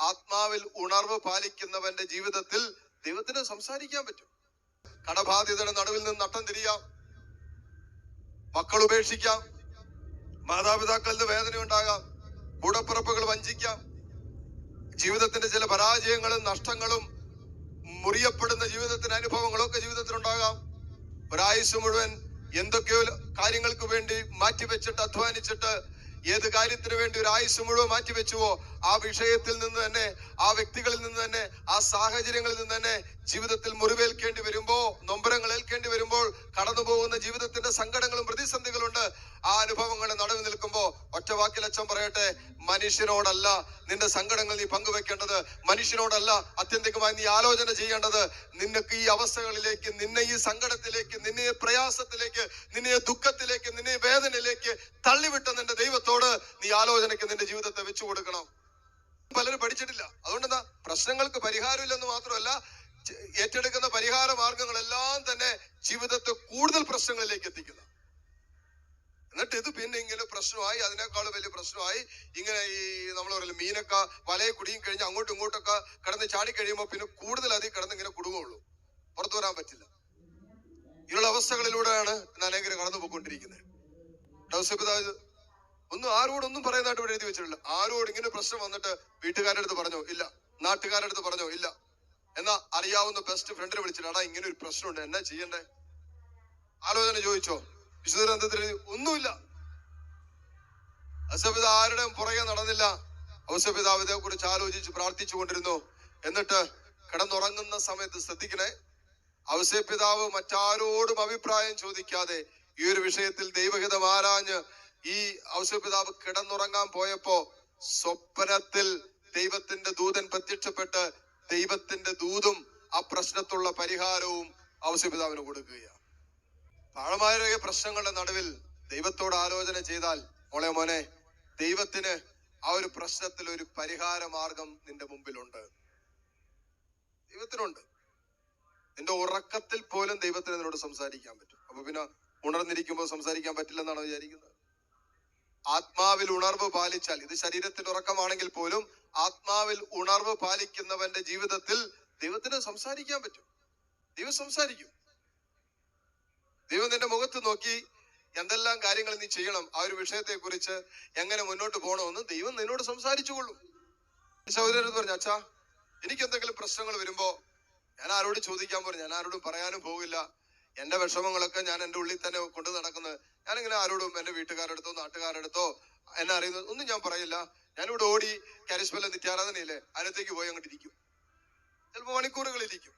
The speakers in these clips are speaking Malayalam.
ആത്മാവിൽ ഉണർവ് പാലിക്കുന്നവന്റെ ജീവിതത്തിൽ ദൈവത്തിന് സംസാരിക്കാൻ പറ്റും. കടബാധ്യതയുടെ നടുവിൽ നിന്ന് നട്ടം തിരിയാം. മക്കൾ ഉപേക്ഷിക്കാം. മാതാപിതാക്കളിൽ നിന്ന് വേദന ഉണ്ടാകാം. കൂടപ്പിറപ്പുകൾ വഞ്ചിക്കാം. ജീവിതത്തിന്റെ ചില പരാജയങ്ങളും നഷ്ടങ്ങളും മുറിയപ്പെടുന്ന ജീവിതത്തിന്റെ അനുഭവങ്ങളൊക്കെ ജീവിതത്തിൽ ഉണ്ടാകാം ഒരായുസ് മുഴുവൻ എന്തൊക്കെയോ കാര്യങ്ങൾക്ക് വേണ്ടി മാറ്റിവെച്ചിട്ട് അധ്വാനിച്ചിട്ട് ഏത് കാര്യത്തിന് വേണ്ടി ഒരു ആയുസ് മുഴുവൻ മാറ്റിവെച്ചുവോ ആ വിഷയത്തിൽ നിന്ന് തന്നെ ആ വ്യക്തികളിൽ നിന്ന് തന്നെ ആ സാഹചര്യങ്ങളിൽ നിന്ന് തന്നെ ജീവിതത്തിൽ മുറിവേൽക്കേണ്ടി വരുമ്പോ നൊമ്പരങ്ങൾ ഏൽക്കേണ്ടി വരുമ്പോൾ കടന്നു പോകുന്ന ജീവിതത്തിന്റെ സങ്കടങ്ങളും പ്രതിസന്ധികളുണ്ട്. ആ അനുഭവങ്ങളെ നടുവ് നിൽക്കുമ്പോ ഒറ്റ വാക്കിൽ അച്ഛൻ പറയട്ടെ മനുഷ്യനോടല്ല നിന്റെ സങ്കടങ്ങൾ നീ പങ്കുവെക്കേണ്ടത്. മനുഷ്യനോടല്ല അത്യന്തികമായി നീ ആലോചന ചെയ്യേണ്ടത്. നിനക്ക് ഈ അവസ്ഥകളിലേക്ക് നിന്നെ ഈ സങ്കടത്തിലേക്ക് നിന്നെ പ്രയാസത്തിലേക്ക് നിന്നെ ദുഃഖത്തിലേക്ക് നിന്നെ വേദനയിലേക്ക് തള്ളിവിട്ട നിന്റെ ദൈവത്തോട് നീ ആലോചനയ്ക്ക് നിന്റെ ജീവിതത്തെ വെച്ചു കൊടുക്കണം. പലരും പഠിച്ചിട്ടില്ല. അതുകൊണ്ടെന്താ? പ്രശ്നങ്ങൾക്ക് പരിഹാരമില്ലെന്ന് മാത്രമല്ല ഏറ്റെടുക്കുന്ന പരിഹാര മാർഗങ്ങളെല്ലാം തന്നെ ജീവിതത്തെ കൂടുതൽ പ്രശ്നങ്ങളിലേക്ക് എത്തിക്കുന്നു. എന്നിട്ട് ഇത് പിന്നെ ഇങ്ങനെ പ്രശ്നമായി അതിനേക്കാൾ വലിയ പ്രശ്നമായി ഇങ്ങനെ ഈ നമ്മൾ പറയില്ല മീനൊക്കെ വലയെ കുടിയും കഴിഞ്ഞ് അങ്ങോട്ടും ഇങ്ങോട്ടൊക്കെ കിടന്ന് ചാടി കഴിയുമ്പോൾ പിന്നെ കൂടുതൽ അതിൽ കിടന്ന് ഇങ്ങനെ കുടുങ്ങുള്ളൂ. പുറത്തു വരാൻ പറ്റില്ല. ഇങ്ങനെയുള്ള അവസ്ഥകളിലൂടെയാണ് അനേകർ കടന്നു പോയിക്കൊണ്ടിരിക്കുന്നത് ഒന്നും ആരോടൊന്നും പറയുന്നതായിട്ട് ഇവിടെ എഴുതി വെച്ചിട്ടില്ല. ആരോട് ഇങ്ങനെ പ്രശ്നം വന്നിട്ട് വീട്ടുകാരുടെ അടുത്ത് പറഞ്ഞോ? ഇല്ല. നാട്ടുകാരുടെ അടുത്ത് പറഞ്ഞോ? ഇല്ല. എന്നാ അറിയാവുന്ന ബെസ്റ്റ് ഫ്രണ്ടിനെ വിളിച്ചിട്ട് അടാ ഇങ്ങനെ ഒരു പ്രശ്നമുണ്ട്. എന്നാ ചെയ്യണ്ടേ? ആലോചന ചോദിച്ചോ? വിശുദ്ധഗ്രന്ഥത്തിൽ ഒന്നുമില്ല. ഔസപിത ആരുടെയും പുറകെ നടന്നില്ല. ഔസപിതാവ് ഇതേ കുറിച്ച് ആലോചിച്ച് പ്രാർത്ഥിച്ചു കൊണ്ടിരുന്നു. എന്നിട്ട് കിടന്നുറങ്ങുന്ന സമയത്ത് ശ്രദ്ധിക്കണേ. ഔസപിതാവ് മറ്റാരോടും അഭിപ്രായം ചോദിക്കാതെ ഈ ഒരു വിഷയത്തിൽ ദൈവഹിതം ആരാഞ്ഞ് ഈ ഔസപിതാവ് കിടന്നുറങ്ങാൻ പോയപ്പോ സ്വപ്നത്തിൽ ദൈവത്തിന്റെ ദൂതൻ പ്രത്യക്ഷപ്പെട്ട് ദൈവത്തിന്റെ ദൂതും ആ പ്രശ്നത്തുള്ള പരിഹാരവും ഔസപിതാവിന് കൊടുക്കുകയാണ്. ആഴമായ പ്രശ്നങ്ങളുടെ നടുവിൽ ദൈവത്തോട് ആലോചന ചെയ്താൽ മോളെ മോനെ ദൈവത്തിന് ആ ഒരു പ്രശ്നത്തിൽ ഒരു പരിഹാര മാർഗം നിന്റെ മുമ്പിലുണ്ട്. ദൈവത്തിനുണ്ട്. നിന്റെ ഉറക്കത്തിൽ പോലും ദൈവത്തിന് നിന്നോട് സംസാരിക്കാൻ പറ്റും. അപ്പൊ പിന്നെ ഉണർന്നിരിക്കുമ്പോൾ സംസാരിക്കാൻ പറ്റില്ലെന്നാണ് വിചാരിക്കുന്നത്? ആത്മാവിൽ ഉണർവ് പാലിച്ചാൽ ഇത് ശരീരത്തിന്റെ ഉറക്കമാണെങ്കിൽ പോലും ആത്മാവിൽ ഉണർവ് പാലിക്കുന്നവന്റെ ജീവിതത്തിൽ ദൈവത്തിന് സംസാരിക്കാൻ പറ്റും. ദൈവം സംസാരിക്കും. ദൈവം നിന്റെ മുഖത്ത് നോക്കി എന്തെല്ലാം കാര്യങ്ങൾ നീ ചെയ്യണം ആ ഒരു വിഷയത്തെ കുറിച്ച് എങ്ങനെ മുന്നോട്ട് പോകണമെന്ന് ദൈവം നിന്നോട് സംസാരിച്ചുകൊള്ളും. സഹോദരൻ പറഞ്ഞു അച്ഛാ എനിക്ക് എന്തെങ്കിലും പ്രശ്നങ്ങൾ വരുമ്പോ ഞാൻ ആരോടും ചോദിക്കാൻ പോലും ഞാൻ ആരോടും പറയാനും പോകില്ല എന്റെ വിഷമങ്ങളൊക്കെ ഞാൻ എന്റെ ഉള്ളിൽ തന്നെ കൊണ്ടു നടക്കുന്നത്. ഞാനിങ്ങനെ ആരോടും എന്റെ വീട്ടുകാരെടുത്തോ നാട്ടുകാരെടുത്തോ എന്നെ അറിയുന്നത് ഒന്നും ഞാൻ പറയില്ല. ഞാനിവിടെ ഓടി കരിസ്മല നിത്യാരാധനയില്ലേ അതിനകത്തേക്ക് പോയി അങ്ങോട്ട് ഇരിക്കും. ചിലപ്പോ മണിക്കൂറുകളിരിക്കും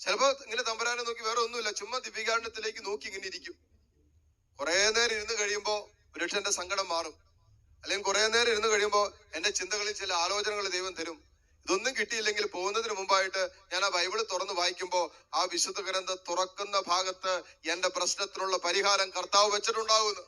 ചിലപ്പോ ഇങ്ങനെ തമ്പരാനെ നോക്കി വേറെ ഒന്നുമില്ല ചുമ്മാ ദിവ്യകാരണത്തിലേക്ക് നോക്കി ഇങ്ങനെ ഇരിക്കും. കുറെ നേരം ഇരുന്ന് കഴിയുമ്പോൾ ഒരുപക്ഷെ എന്റെ സങ്കടം മാറും. അല്ലെങ്കിൽ കുറെ നേരം ഇരുന്ന് കഴിയുമ്പോൾ എന്റെ ചിന്തകളിൽ ചില ആലോചനകൾ ദൈവം തരും. ഇതൊന്നും കിട്ടിയില്ലെങ്കിൽ പോകുന്നതിന് മുമ്പായിട്ട് ഞാൻ ആ ബൈബിൾ തുറന്ന് വായിക്കുമ്പോൾ ആ വിശുദ്ധ ഗ്രന്ഥം തുറക്കുന്ന ഭാഗത്ത് എന്റെ പ്രശ്നത്തിനുള്ള പരിഹാരം കർത്താവ് വെച്ചിട്ടുണ്ടാകുന്നു